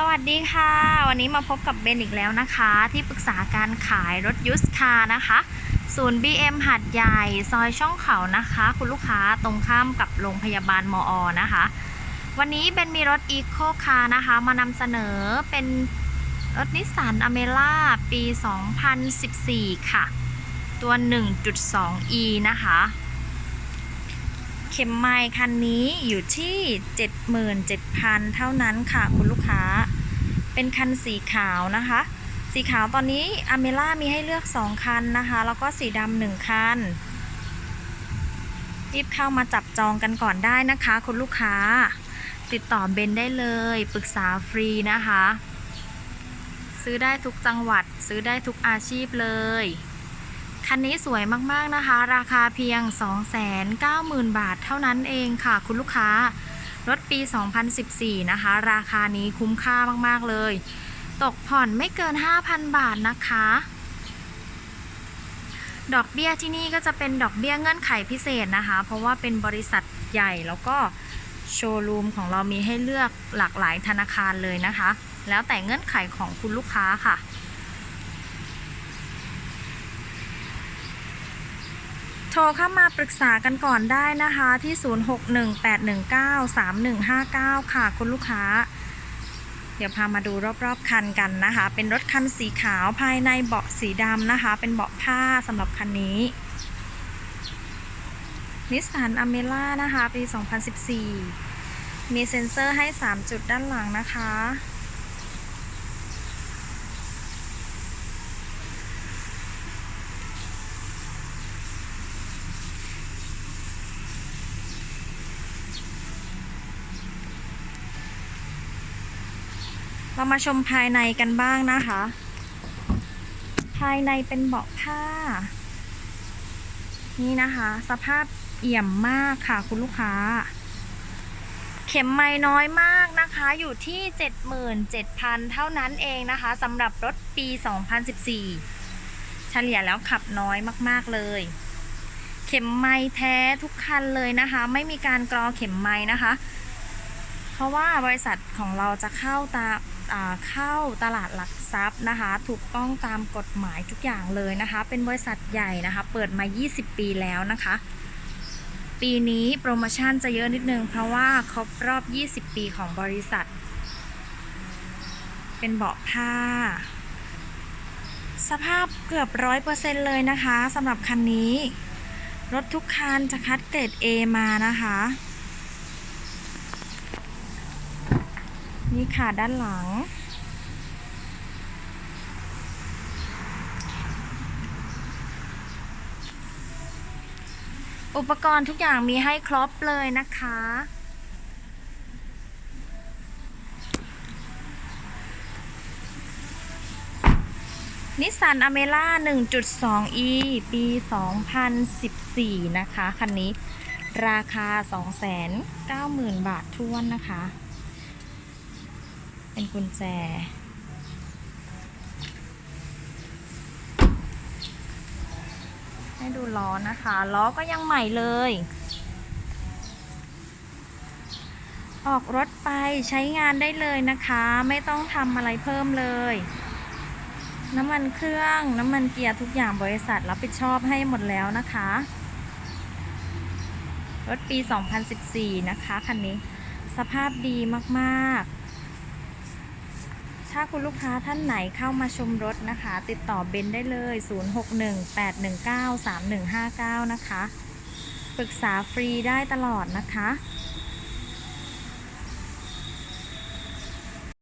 สวัสดีค่ะ วันนี้มาพบกับเบนอีกแล้วนะคะ ที่ปรึกษาการขายรถยุสคาร์นะคะ ศูนย์ BM หัดใหญ่ ซอยช่องเขานะคะ คุณลูกค้าตรงข้ามกับโรงพยาบาลมอนะคะ วันนี้เบนมีรถอีโคคาร์นะคะ มานำเสนอเป็นรถนิสสันอเมล่าปี 2014 ค่ะ ตัว 1.2e นะคะ ข็มไมล์คันนี้อยู่ที่ 77,000 เท่านั้นค่ะคุณลูกค้า เป็นคันสีขาวนะคะ สีขาวตอนนี้อเมล่ามีให้เลือก 2 คันนะคะ แล้วก็สีดำหนึ่งคัน รีบเข้ามาจับจองกันก่อนได้นะคะคุณลูกค้า ติดต่อเบนได้เลยปรึกษาฟรีนะคะ ซื้อได้ทุกจังหวัด ซื้อได้ทุกอาชีพเลย คันนี้สวยมากๆนะคะ ราคาเพียง 290,000 บาทเท่านั้นเองค่ะ คุณลูกค้ารถปี 2014 นะคะ ราคานี้คุ้มค่ามากๆเลย ตกผ่อนไม่เกิน 5,000 บาทนะคะ ดอกเบี้ยที่นี่ก็จะเป็นดอกเบี้ยเงื่อนไขพิเศษนะคะ เพราะว่าเป็นบริษัทใหญ่แล้วก็โชว์รูมของเรามีให้เลือกหลากหลายธนาคารเลยนะคะ แล้วแต่เงื่อนไขของคุณลูกค้าค่ะ โท รเข้ามาปรึกษากันก่อนได้นะคะที่ 0618193159 ค่ะคุณลูกค้า เดี๋ยวพามาดูรอบๆคันกันนะคะ เป็นรถคันสีขาวภายในเบาะสีดำนะคะ เป็นเบาะผ้าสำหรับคันนี้นิสสันอเมล่านะคะ ปี 2014 มีเซ็นเซอร์ให้ 3 จุดด้านหลังนะคะ เรามาชมภายในกันบ้างนะคะ ภายในเป็นเบาะผ้า นี่นะคะ สภาพเอี่ยมมากค่ะคุณลูกค้า เข็มไม้น้อยมากนะคะ อยู่ที่ 77,000 เท่านั้นเองนะคะสำหรับรถปี 2014 เฉลี่ยแล้วขับน้อยมาก ๆ เลยเข็มไม้แท้ทุกคันเลยนะคะ ไม่มีการกรอเข็มไม้นะคะ เพราะว่าบริษัทของเราจะเข้าตาอ่า เข้าตลาดหลักทรัพย์นะคะ ถูกต้องตามกฎหมายทุกอย่างเลยนะคะ เป็นบริษัทใหญ่นะคะ เปิดมา 20 ปีแล้วนะคะ ปีนี้โปรโมชั่นจะเยอะนิดนึง เพราะว่าครบรอบ 20 ปีของบริษัท เป็นเบาะผ้า สภาพเกือบร้อยเปอร์เซ็นต์เลยนะคะสำหรับคันนี้ รถทุกคันจะคัดเกรด A มานะคะ นี่ค่ะด้านหลัง อุปกรณ์ทุกอย่างมีให้ครบเลยนะคะ นิสสันอเมล่า 1.2e ปี 2014 นะคะ คันนี้ราคา 290,000 บาททวนนะคะ เป็นกุญแจ ให้ดูล้อนะคะ ล้อก็ยังใหม่เลย ออกรถไปใช้งานได้เลยนะคะ ไม่ต้องทำอะไรเพิ่มเลย น้ำมันเครื่องน้ำมันเกียร์ทุกอย่างบริษัทรับผิดชอบให้หมดแล้วนะคะ รถปี 2014 นะคะคันนี้สภาพดีมาก ๆ ถ้าคุณลูกค้าท่านไหนเข้ามาชมรถนะคะ ติดต่อเบนได้เลย 0618193159 นะคะ ปรึกษาฟรีได้ตลอดนะคะ